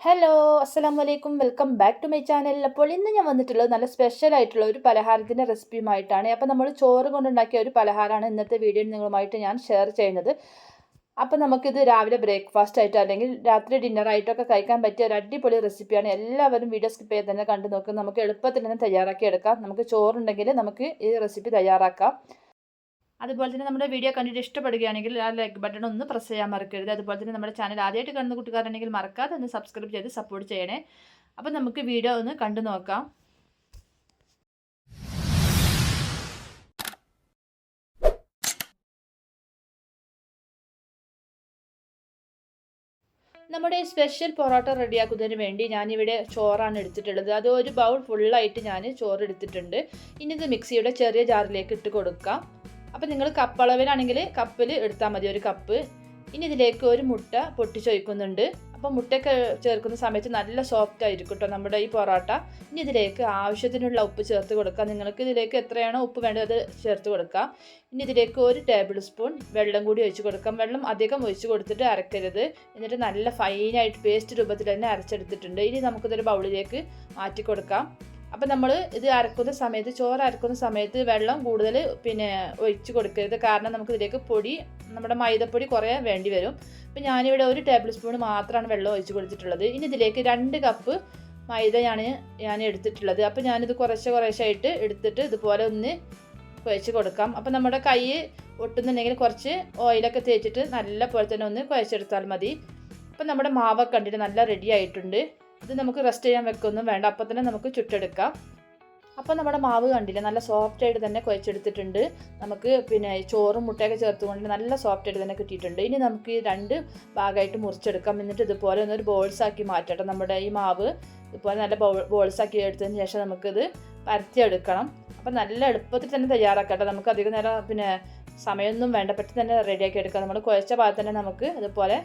Hello അസ്സലാം വലൈക്കും welcome back to my channel അപ്പോൾ ഇന്ന് ഞാൻ വന്നിട്ടുള്ളത് നല്ല സ്പെഷ്യൽ ആയിട്ടുള്ള ഒരു പലഹാരത്തിന്റെ റെസിപ്പിയുമായിട്ടാണ് അപ്പോൾ നമ്മൾ ചോറ് കൊണ്ടുണ്ടാക്കിയ ഒരു പലഹാരമാണ് ഇന്നത്തെ വീഡിയോയിൽ നിങ്ങളുമായിട്ട് ഞാൻ ഷെയർ ചെയ്യുന്നത്. അപ്പോൾ നമുക്കിത് രാവിലെ ബ്രേക്ക്ഫാസ്റ്റ് ആയിട്ടോ അല്ലെങ്കിൽ രാത്രി ഡിന്നറായിട്ടൊക്കെ കഴിക്കാൻ പറ്റിയ ഒരു അടിപൊളി റെസിപ്പിയാണ് എല്ലാവരും വീഡിയോ സ്കിപ്പ് ചെയ്ത് തന്നെ കണ്ടു നോക്കും. നമുക്ക് എളുപ്പത്തിൽ തന്നെ തയ്യാറാക്കി എടുക്കാം. നമുക്ക് ചോറുണ്ടെങ്കിൽ നമുക്ക് ഈ റെസിപ്പി തയ്യാറാക്കാം. അതുപോലെ തന്നെ നമ്മുടെ വീഡിയോ കണ്ടിട്ട് ഇഷ്ടപ്പെടുകയാണെങ്കിൽ ആ ലൈക്ക് ബട്ടൺ ഒന്ന് പ്രസ് ചെയ്യാൻ മറക്കരുത്. അതുപോലെ തന്നെ നമ്മുടെ ചാനൽ ആദ്യമായിട്ട് കാണുന്ന കൂട്ടുകാരുണ്ടെങ്കിൽ മറക്കാതെ ഒന്ന് സബ്സ്ക്രൈബ് ചെയ്ത് സപ്പോർട്ട് ചെയ്യണേ. അപ്പം നമുക്ക് വീഡിയോ ഒന്ന് കണ്ടു നോക്കാം. നമ്മുടെ സ്പെഷ്യൽ പൊറോട്ട റെഡിയാക്കുന്നതിന് വേണ്ടി ഞാനിവിടെ ചോറാണ് എടുത്തിട്ടുള്ളത്. അത് ഒരു ബൗൾ ഫുള്ളായിട്ട് ഞാൻ ചോറ് എടുത്തിട്ടുണ്ട്. ഇനി ഇത് മിക്സിയുടെ ചെറിയ ജാറിലേക്ക് ഇട്ട് കൊടുക്കാം. അപ്പോൾ നിങ്ങൾ കപ്പളവിലാണെങ്കിൽ കപ്പിൽ എടുത്താൽ മതി ഒരു കപ്പ്. ഇനി ഇതിലേക്ക് ഒരു മുട്ട പൊട്ടിച്ചൊഴിക്കുന്നുണ്ട്. അപ്പോൾ മുട്ടയൊക്കെ ചേർക്കുന്ന സമയത്ത് നല്ല സോഫ്റ്റ് ആയിരിക്കും കേട്ടോ നമ്മുടെ ഈ പൊറോട്ട. ഇനി ഇതിലേക്ക് ആവശ്യത്തിനുള്ള ഉപ്പ് ചേർത്ത് കൊടുക്കുക നിങ്ങൾക്ക് ഇതിലേക്ക് എത്രയാണോ ഉപ്പ് വേണ്ടത് അത് ചേർത്ത് കൊടുക്കാം. ഇനി ഇതിലേക്ക് ഒരു ടേബിൾ സ്പൂൺ വെള്ളം കൂടി ഒഴിച്ച് കൊടുക്കാം. വെള്ളം അധികം ഒഴിച്ച് കൊടുത്തിട്ട് അരക്കരുത്. എന്നിട്ട് നല്ല ഫൈനായിട്ട് പേസ്റ്റ് രൂപത്തിൽ തന്നെ അരച്ചെടുത്തിട്ടുണ്ട്. ഇനി നമുക്കിതൊരു ബൗളിലേക്ക് മാറ്റി കൊടുക്കാം. അപ്പം നമ്മൾ ഇത് അരക്കുന്ന സമയത്ത് ചോറ് അരക്കുന്ന സമയത്ത് വെള്ളം കൂടുതൽ പിന്നെ ഒഴിച്ച് കൊടുക്കരുത്. കാരണം നമുക്ക് ഇതിലേക്ക് പൊടി നമ്മുടെ മൈദപ്പൊടി കുറേ വേണ്ടി വരും. അപ്പം ഞാനിവിടെ ഒരു ടേബിൾ സ്പൂൺ മാത്രമാണ് വെള്ളം ഒഴിച്ച് കൊടുത്തിട്ടുള്ളത്. ഇനി ഇതിലേക്ക് രണ്ട് കപ്പ് മൈദയാണ് ഞാൻ എടുത്തിട്ടുള്ളത്. അപ്പം ഞാനിത് കുറേശ്ശെ കുറേശ്ശായിട്ട് എടുത്തിട്ട് ഇതുപോലെ ഒന്ന് കുഴച്ച് കൊടുക്കാം. അപ്പം നമ്മുടെ കൈ ഒട്ടുന്നുണ്ടെങ്കിൽ കുറച്ച് ഓയിലൊക്കെ തേച്ചിട്ട് നല്ല പോലെ തന്നെ ഒന്ന് കുഴച്ചെടുത്താൽ മതി. അപ്പം നമ്മുടെ മാവൊക്കെ കണ്ടിട്ട് നല്ല റെഡി ആയിട്ടുണ്ട്. ഇത് നമുക്ക് റെസ്റ്റ് ചെയ്യാൻ വെക്കൊന്നും വേണ്ട. അപ്പം തന്നെ നമുക്ക് ചുട്ടെടുക്കാം. അപ്പോൾ നമ്മുടെ മാവ് കണ്ടില്ല നല്ല സോഫ്റ്റ് ആയിട്ട് തന്നെ കുഴച്ചെടുത്തിട്ടുണ്ട്. നമുക്ക് പിന്നെ ചോറും മുട്ടയൊക്കെ ചേർത്തുകൊണ്ട് നല്ല സോഫ്റ്റ് ആയിട്ട് തന്നെ കിട്ടിയിട്ടുണ്ട്. ഇനി നമുക്ക് ഈ രണ്ട് ഭാഗമായിട്ട് മുറിച്ചെടുക്കാം. എന്നിട്ട് ഇതുപോലെ ഒന്നൊരു ബോൾസ് ആക്കി മാറ്റട്ടെ. നമ്മുടെ ഈ മാവ് ഇതുപോലെ നല്ല ബോൾസ് ആക്കി എടുത്തതിന് ശേഷം നമുക്കിത് പരത്തിയെടുക്കണം. അപ്പം നല്ല എളുപ്പത്തിൽ തന്നെ തയ്യാറാക്കട്ടെ. നമുക്ക് അധികം നേരം പിന്നെ സമയമൊന്നും വേണ്ട. പെട്ടെന്ന് തന്നെ റെഡിയാക്കി എടുക്കാം. നമ്മൾ കുഴച്ച ഭാഗത്ത് തന്നെ നമുക്ക് ഇതുപോലെ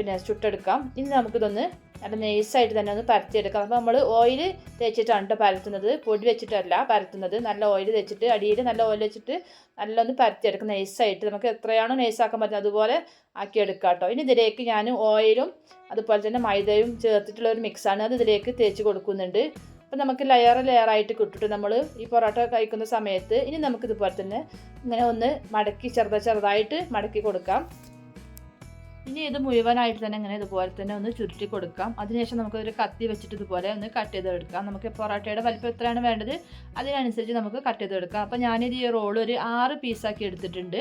പിന്നെ ചുട്ടെടുക്കാം. ഇനി നമുക്കിതൊന്ന് നല്ല നൈസായിട്ട് തന്നെ ഒന്ന് പരത്തിയെടുക്കാം. അപ്പോൾ നമ്മൾ ഓയിൽ തേച്ചിട്ടാണ് കേട്ടോ പരത്തുന്നത്. പൊടി വെച്ചിട്ടല്ല പരത്തുന്നത്. നല്ല ഓയിൽ തേച്ചിട്ട് അടിയിൽ നല്ല ഓയിൽ വെച്ചിട്ട് നല്ല ഒന്ന് പരത്തിയെടുക്കും നൈസായിട്ട് നമുക്ക് എത്രയാണോ നൈസാക്കാൻ പറ്റുന്നത് അതുപോലെ ആക്കിയെടുക്കുക കേട്ടോ ഇനി ഇതിലേക്ക് ഞാൻ ഓയിലും അതുപോലെ തന്നെ മൈദയും ചേർത്തിട്ടുള്ള ഒരു മിക്സാണ് അത് ഇതിലേക്ക് തേച്ച് കൊടുക്കുന്നുണ്ട്. അപ്പോൾ നമുക്ക് ലെയർ ലെയറായിട്ട് കിട്ടിട്ട് നമ്മൾ ഈ പൊറോട്ട കഴിക്കുന്ന സമയത്ത് ഇനി നമുക്കിതുപോലെ തന്നെ ഇങ്ങനെ ഒന്ന് മടക്കി ചെറുതായി ചെറുതായിട്ട് മടക്കി കൊടുക്കാം. ഇനി ഇത് മുഴുവനായിട്ട് തന്നെ ഇങ്ങനെ ഇതുപോലെ തന്നെ ഒന്ന് ചുരുട്ടി കൊടുക്കാം. അതിനുശേഷം നമുക്ക് ഒരു കത്തി വെച്ചിട്ട് ഇതുപോലെ ഒന്ന് കട്ട് ചെയ്തെടുക്കാം. നമുക്ക് പൊറോട്ടയുടെ വലിപ്പം എത്രയാണ് വേണ്ടത്? അതിനനുസരിച്ച് നമുക്ക് കട്ട് ചെയ്തെടുക്കാം. അപ്പോൾ ഞാനിത് ഈ റോൾ ഒരു ആറ് പീസാക്കി എടുത്തിട്ടുണ്ട്.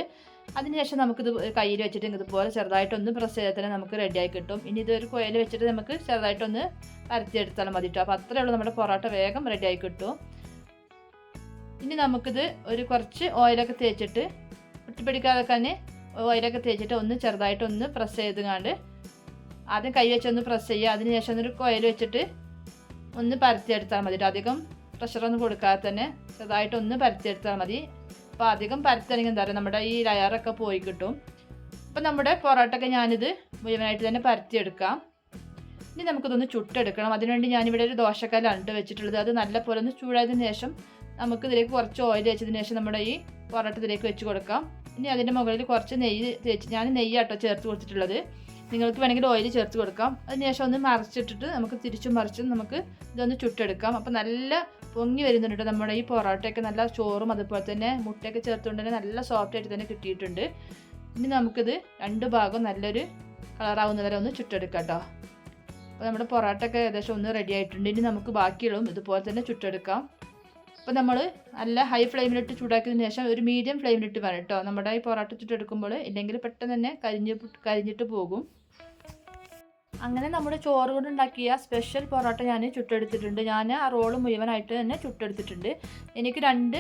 അതിനുശേഷം നമുക്കിത് കയ്യിൽ വെച്ചിട്ട് ഇതുപോലെ ചെറുതായിട്ടൊന്ന് പ്രസ് ചെയ്താൽ തന്നെ നമുക്ക് റെഡിയായി കിട്ടും. ഇനി ഇതൊരു കുഴൽ വെച്ചിട്ട് നമുക്ക് ചെറുതായിട്ടൊന്ന് പരത്തിയെടുത്താൽ മതി കേട്ടോ അപ്പോൾ അത്രയേ ഉള്ളൂ നമ്മുടെ പൊറോട്ട വേഗം റെഡിയായി കിട്ടും. ഇനി നമുക്കിത് ഒരു കുറച്ച് ഓയിലൊക്കെ തേച്ചിട്ട് ഒട്ടിപ്പിടിക്കാതെ തന്നെ ഓയിലൊക്കെ തേച്ചിട്ട് ഒന്ന് ചെറുതായിട്ട് ഒന്ന് പ്രസ് ചെയ്തുകൊണ്ട് ആദ്യം കൈ വെച്ചൊന്ന് പ്രസ് ചെയ്യുക. അതിനുശേഷം ഒരു കോയിൽ വെച്ചിട്ട് ഒന്ന് പരത്തിയെടുത്താൽ മതി അധികം പ്രഷറൊന്നും കൊടുക്കാതെ തന്നെ ചെറുതായിട്ട് ഒന്ന് പരത്തിയെടുത്താൽ മതി. അപ്പോൾ അധികം പരത്തണമെങ്കിൽ എന്താ പറയുക നമ്മുടെ ഈ ലയറൊക്കെ പോയി കിട്ടും. അപ്പോൾ നമ്മുടെ പൊറോട്ടൊക്കെ ഞാനിത് മുഴുവനായിട്ട് തന്നെ പരത്തിയെടുക്കാം ഇനി നമുക്കിതൊന്ന് ചുട്ടെടുക്കണം. അതിനുവേണ്ടി ഞാനിവിടെ ഒരു ദോശക്കല്ലാണ് വെച്ചിട്ടുള്ളത്. അത് നല്ലപോലെ ഒന്ന് ചൂടായതിനു ശേഷം നമുക്ക് ഇതിലേക്ക് കുറച്ച് ഓയിൽ വെച്ചതിന് ശേഷം നമ്മുടെ ഈ പൊറോട്ട ഇതിലേക്ക് വെച്ച് കൊടുക്കാം. ഇനി അതിന്റെ മുകളിൽ കുറച്ച് നെയ്യ് തേച്ച് ഞാൻ നെയ്യാട്ടോ ചേർത്ത് കൊടുത്തിട്ടുള്ളത്. നിങ്ങൾക്ക് വേണമെങ്കിൽ ഓയിൽ ചേർത്ത് കൊടുക്കാം. അതിനുശേഷം ഒന്ന് മറിച്ചിട്ടിട്ട് നമുക്ക് തിരിച്ചും മറിച്ചും നമുക്ക് ഇതൊന്ന് ചുട്ടെടുക്കാം. അപ്പോൾ നല്ല പൊങ്ങി വരുന്നുണ്ട് നമ്മുടെ ഈ പൊറോട്ടയൊക്കെ. നല്ല ചോറും അതുപോലെ തന്നെ മുട്ടയൊക്കെ ചേർത്തുകൊണ്ട് തന്നെ നല്ല സോഫ്റ്റ് ആയിട്ട് തന്നെ കിട്ടിയിട്ടുണ്ട്. ഇനി നമുക്കിത് രണ്ട് ഭാഗം നല്ലൊരു കളറാവുന്ന വരെ ഒന്ന് ചുട്ടെടുക്കാം കേട്ടോ അപ്പോൾ നമ്മുടെ പൊറോട്ടയൊക്കെ ഏകദേശം ഒന്ന് റെഡി ആയിട്ടുണ്ട്. ഇനി നമുക്ക് ബാക്കിയുള്ളതും ഇതുപോലെ തന്നെ ചുട്ടെടുക്കാം. അപ്പോൾ നമ്മൾ നല്ല ഹൈ ഫ്ലെയിമിലിട്ട് ചൂടാക്കിയതിന് ശേഷം ഒരു മീഡിയം ഫ്ലെയിമിലിട്ട് വേണം കേട്ടോ നമ്മുടെ ഈ പൊറോട്ട ചുട്ടെടുക്കുമ്പോൾ ഇല്ലെങ്കിൽ പെട്ടെന്ന് തന്നെ കരിഞ്ഞ് കരിഞ്ഞിട്ട് പോകും. അങ്ങനെ നമ്മുടെ ചോറ് കൊണ്ട് ഉണ്ടാക്കിയ സ്പെഷ്യൽ പൊറോട്ട ഞാൻ ചുട്ടെടുത്തിട്ടുണ്ട്. ഞാൻ ആ റോൾ മുഴുവനായിട്ട് തന്നെ ചുട്ടെടുത്തിട്ടുണ്ട്. എനിക്ക് രണ്ട്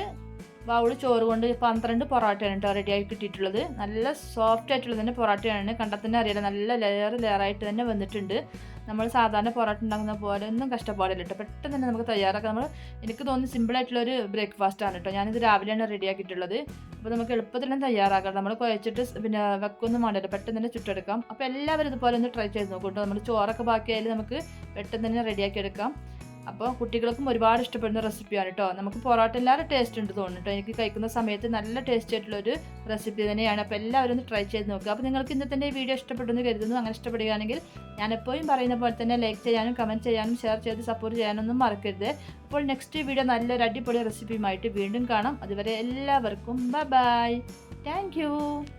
ബൗൾ ചോറ് കൊണ്ട് പന്ത്രണ്ട് പൊറോട്ടയാണ് കേട്ടോ റെഡിയായി കിട്ടിയിട്ടുള്ളത്. നല്ല സോഫ്റ്റ് ആയിട്ടുള്ള തന്നെ പൊറോട്ടയാണ്. കണ്ടാൽ തന്നെ അറിയാലോ നല്ല ലെയർ ലെയറായിട്ട് തന്നെ വന്നിട്ടുണ്ട്. നമ്മൾ സാധാരണ പൊറോട്ട ഉണ്ടാക്കുന്ന പോലെ ഒന്നും കഷ്ടപ്പാടില്ല കേട്ടോ പെട്ടെന്ന് തന്നെ നമുക്ക് തയ്യാറാക്കാം. നമ്മൾ എനിക്ക് തോന്നുന്നു സിമ്പിളായിട്ടുള്ളൊരു ബ്രേക്ക്ഫാസ്റ്റ് ആണ് കേട്ടോ ഞാനിത് രാവിലെയാണ് റെഡിയാക്കിയിട്ടുള്ളത് അപ്പോൾ നമുക്ക് എളുപ്പത്തിൽ തന്നെ തയ്യാറാക്കാം. നമ്മൾ കുഴച്ചിട്ട് പിന്നെ വെക്കൊന്നും വേണ്ടല്ലോ പെട്ടെന്ന് തന്നെ ചുട്ടെടുക്കാം. അപ്പോൾ എല്ലാവരും ഇതുപോലെ ഒന്ന് ട്രൈ ചെയ്ത് നോക്കും കേട്ടോ നമ്മൾ ചോറൊക്കെ ബാക്കിയായാലും നമുക്ക് പെട്ടെന്ന് തന്നെ റെഡിയാക്കി എടുക്കാം. അപ്പോൾ കുട്ടികൾക്കും ഒരുപാട് ഇഷ്ടപ്പെടുന്ന റെസിപ്പിയാണ് കേട്ടോ നമുക്ക് പൊറോട്ട എല്ലാവരും ടേസ്റ്റ് ഉണ്ട് തോന്നുന്നു കേട്ടോ എനിക്ക് കഴിക്കുന്ന സമയത്ത് നല്ല ടേസ്റ്റ് ആയിട്ടുള്ളൊരു റെസിപ്പി തന്നെയാണ്. അപ്പോൾ എല്ലാവരും ഒന്ന് ട്രൈ ചെയ്ത് നോക്കുക അപ്പോൾ നിങ്ങൾക്ക് ഇന്നത്തെ ഈ വീഡിയോ ഇഷ്ടപ്പെടുന്നു കരുതുന്നു. അങ്ങനെ ഇഷ്ടപ്പെടുകയാണെങ്കിൽ ഞാൻ എപ്പോഴും പറയുന്ന പോലെ തന്നെ ലൈക്ക് ചെയ്യാനും കമന്റ് ചെയ്യാനും ഷെയർ ചെയ്ത് സപ്പോർട്ട് ചെയ്യാനൊന്നും മറക്കരുത്. അപ്പോൾ നെക്സ്റ്റ് വീഡിയോ നല്ലൊരു അടിപൊളി റെസിപ്പിയുമായിട്ട് വീണ്ടും കാണാം. അതുവരെ എല്ലാവർക്കും ബൈ ബൈ താങ്ക്